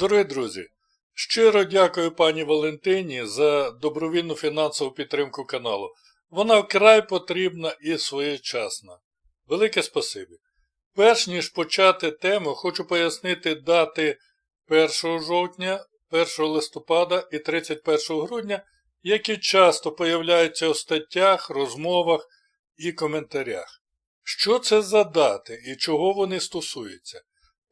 Дорогі друзі, щиро дякую пані Валентині за добровільну фінансову підтримку каналу. Вона вкрай потрібна і своєчасна. Велике спасибі. Перш ніж почати тему, хочу пояснити дати 1 жовтня, 1 листопада і 31 грудня, які часто появляються у статтях, розмовах і коментарях. Що це за дати і чого вони стосуються?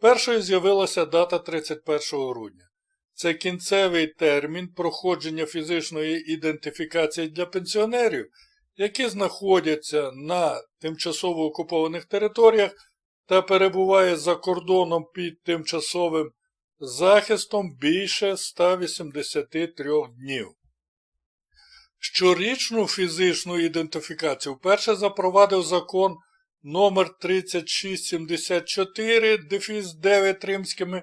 Першою з'явилася дата 31 грудня. Це кінцевий термін проходження фізичної ідентифікації для пенсіонерів, які знаходяться на тимчасово окупованих територіях та перебуває за кордоном під тимчасовим захистом більше 183 днів. Щорічну фізичну ідентифікацію вперше запровадив закон номер 3674 дефіс 9 римськими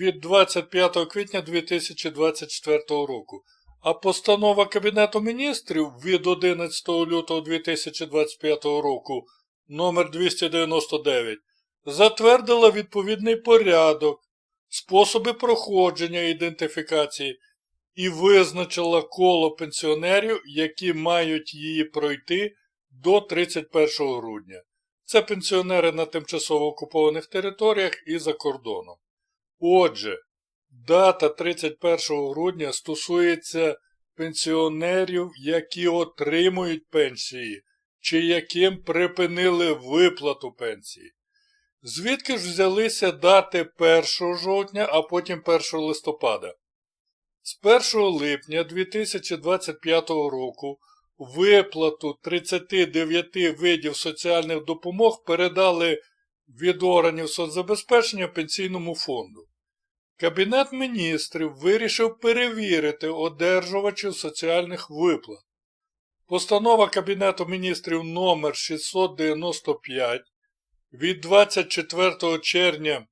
від 25 квітня 2024 року, а постанова Кабінету міністрів від 11 лютого 2025 року номер 299 затвердила відповідний порядок, способи проходження ідентифікації і визначила коло пенсіонерів, які мають її пройти до 31 грудня. Це пенсіонери на тимчасово окупованих територіях і за кордоном. Отже, дата 31 грудня стосується пенсіонерів, які отримують пенсії, чи яким припинили виплату пенсії. Звідки ж взялися дати 1 жовтня, а потім 1 листопада? З 1 липня 2025 року виплату 39 видів соціальних допомог передали від органів соцзабезпечення Пенсійному фонду. Кабінет міністрів вирішив перевірити одержувачів соціальних виплат. Постанова Кабінету міністрів номер 695 від 24 червня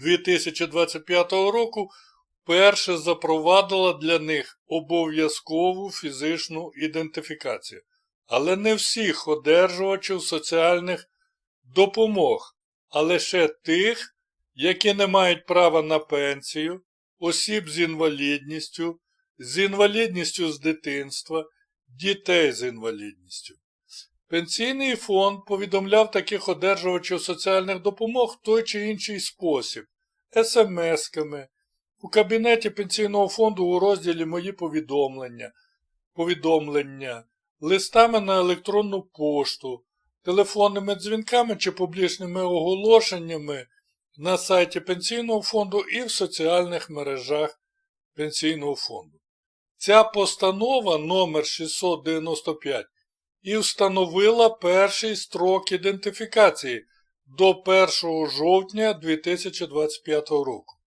2025 року вперше запровадила для них обов'язкову фізичну ідентифікацію, але не всіх одержувачів соціальних допомог, а лише тих, які не мають права на пенсію, осіб з інвалідністю, з інвалідністю з дитинства, дітей з інвалідністю. Пенсійний фонд повідомляв таких одержувачів соціальних допомог в той чи інший спосіб, смс-ками, у кабінеті пенсійного фонду у розділі Мої повідомлення, повідомлення, листами на електронну пошту, телефонними дзвінками чи публічними оголошеннями на сайті Пенсійного фонду і в соціальних мережах Пенсійного фонду. Ця постанова номер 695 і встановила перший строк ідентифікації до 1 жовтня 2025 року.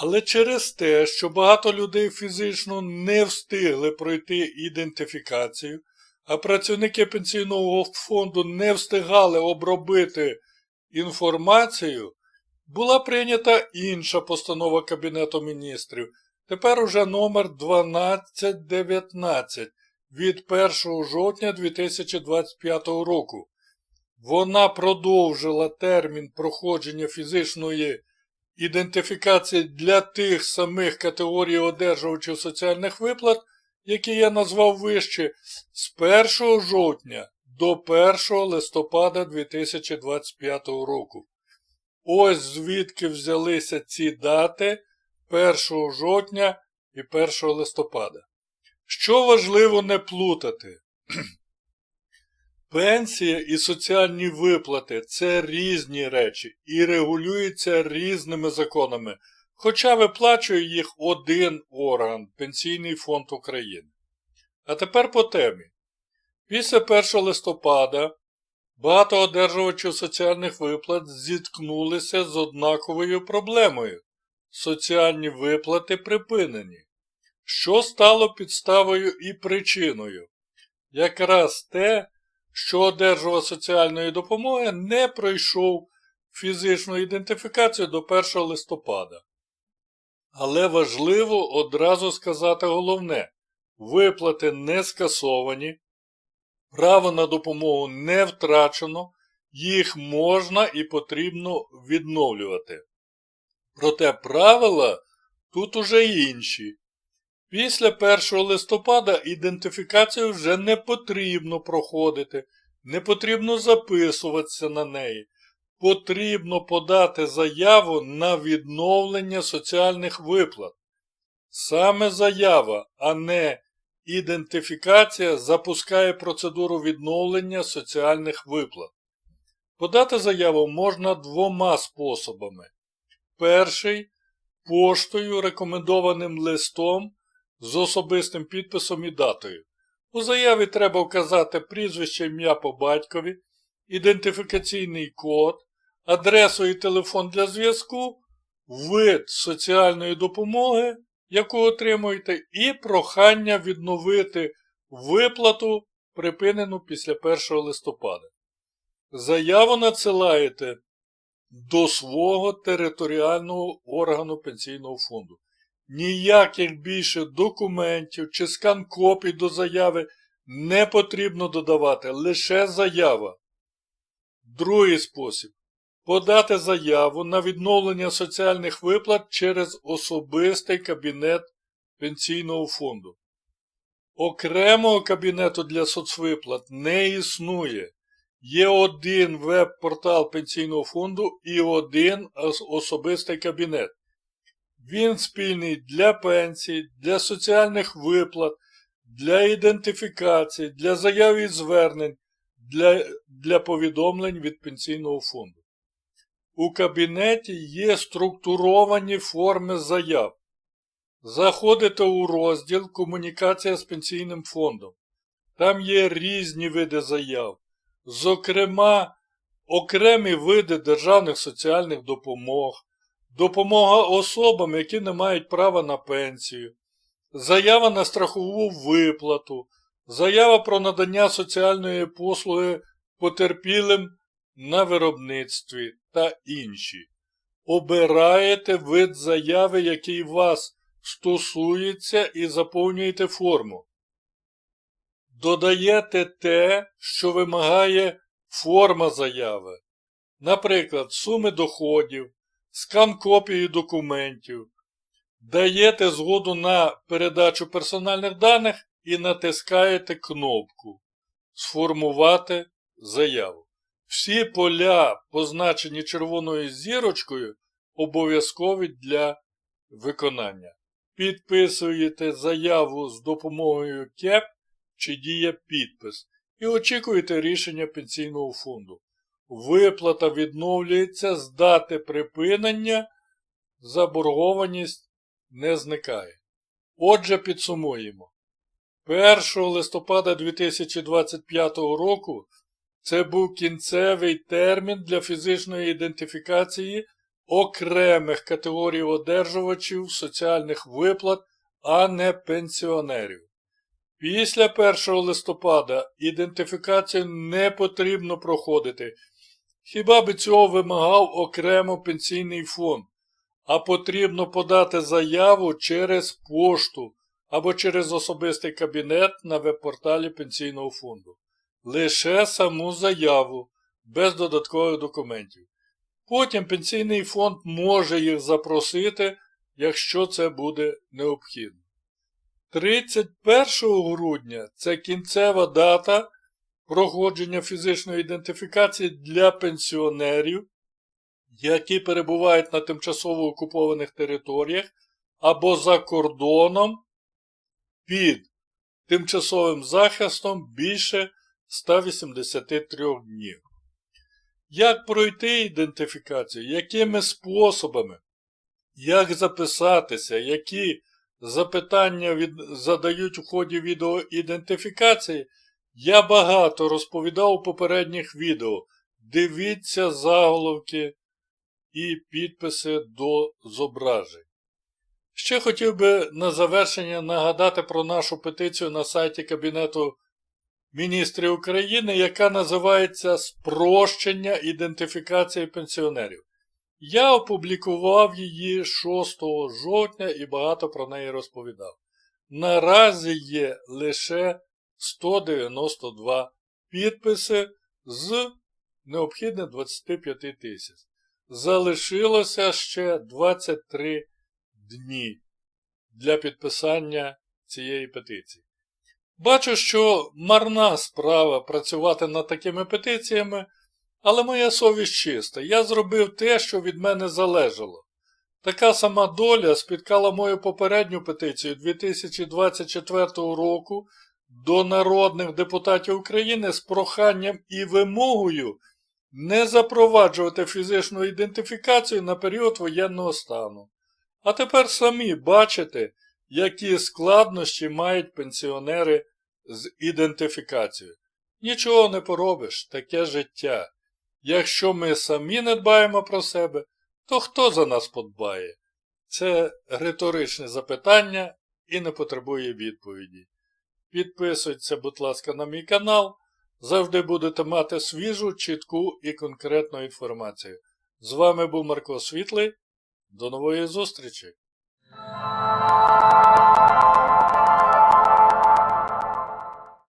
Але через те, що багато людей фізично не встигли пройти ідентифікацію, а працівники пенсійного фонду не встигали обробити інформацію, була прийнята інша постанова Кабінету міністрів, тепер уже номер 1219 від 1 жовтня 2025 року. Вона продовжила термін проходження фізичної ідентифікації для тих самих категорій одержувачів соціальних виплат, які я назвав вище, з 1 жовтня до 1 листопада 2025 року. Ось звідки взялися ці дати 1 жовтня і 1 листопада. Що важливо не плутати? Пенсія і соціальні виплати це різні речі і регулюються різними законами, хоча виплачує їх один орган Пенсійний фонд України. А тепер по темі. Після 1 листопада багато одержувачів соціальних виплат зіткнулися з однаковою проблемою. Соціальні виплати припинені, що стало підставою і причиною. Якраз те, що одержував соціальної допомоги, не пройшов фізичну ідентифікацію до 1 листопада. Але важливо одразу сказати головне: виплати не скасовані, право на допомогу не втрачено, їх можна і потрібно відновлювати. Проте правила тут уже інші. Після 1 листопада ідентифікацію вже не потрібно проходити, не потрібно записуватися на неї. Потрібно подати заяву на відновлення соціальних виплат. Саме заява, а не ідентифікація запускає процедуру відновлення соціальних виплат. Подати заяву можна двома способами. Перший поштою рекомендованим листом з особистим підписом і датою. У заяві треба вказати прізвище ім'я по батькові, ідентифікаційний код, адресу і телефон для зв'язку, вид соціальної допомоги, яку отримуєте, і прохання відновити виплату, припинену після 1 листопада. Заяву надсилаєте до свого територіального органу пенсійного фонду. Ніяких більше документів чи скан копій до заяви не потрібно додавати, лише заява. Другий спосіб подати заяву на відновлення соціальних виплат через особистий кабінет пенсійного фонду. Окремого кабінету для соцвиплат не існує. Є один веб-портал пенсійного фонду і один особистий кабінет. Він спільний для пенсій, для соціальних виплат, для ідентифікації, для заяв і звернень, для, для повідомлень від пенсійного фонду. У кабінеті є структуровані форми заяв. Заходите у розділ Комунікація з пенсійним фондом. Там є різні види заяв. Зокрема, окремі види державних соціальних допомог, допомога особам, які не мають права на пенсію, заява на страхову виплату, заява про надання соціальної послуги потерпілим на виробництві та інші. Обираєте вид заяви, який вас стосується, і заповнюєте форму. Додаєте те, що вимагає форма заяви. Наприклад, суми доходів, скан копії документів. Даєте згоду на передачу персональних даних і натискаєте кнопку Сформувати заяву. Всі поля, позначені червоною зірочкою, обов'язкові для виконання. Підписуєте заяву з допомогою КЕП чи діє підпис і очікуєте рішення пенсійного фонду. Виплата відновлюється з дати припинення, заборгованість не зникає. Отже, підсумуємо. 1 листопада 2025 року це був кінцевий термін для фізичної ідентифікації окремих категорій одержувачів соціальних виплат, а не пенсіонерів. Після 1 листопада ідентифікацію не потрібно проходити. Хіба би цього вимагав окремо пенсійний фонд, а потрібно подати заяву через пошту або через особистий кабінет на веб-порталі пенсійного фонду. Лише саму заяву, без додаткових документів. Потім пенсійний фонд може їх запросити, якщо це буде необхідно. 31 грудня це кінцева дата проходження фізичної ідентифікації для пенсіонерів, які перебувають на тимчасово окупованих територіях або за кордоном під тимчасовим захистом більше 183 днів. Як пройти ідентифікацію? Якими способами? Як записатися? Які запитання від... задають у ході відеоідентифікації? Я багато розповідав у попередніх відео. Дивіться заголовки і підписи до зображень. Ще хотів би на завершення нагадати про нашу петицію на сайті Кабінету міністрів України, яка називається Спрощення ідентифікації пенсіонерів. Я опублікував її 6 жовтня і багато про неї розповідав. Наразі є лише 192 підписи з необхідних 25 тисяч. залишилося ще 23 дні для підписання цієї петиції. Бачу, що марна справа працювати над такими петиціями, але моя совість чиста. Я зробив те, що від мене залежало. Така сама доля спіткала мою попередню петицію 2024 року до народних депутатів України з проханням і вимогою не запроваджувати фізичну ідентифікацію на період воєнного стану. А тепер самі бачите, які складнощі мають пенсіонери з ідентифікацією. Нічого не поробиш, таке життя. Якщо ми самі не дбаємо про себе, то хто за нас подбає? Це риторичне запитання і не потребує відповіді. Підписуйтеся, будь ласка, на мій канал. Завжди будете мати свіжу, чітку і конкретну інформацію. З вами був Марко Світлий. До нової зустрічі!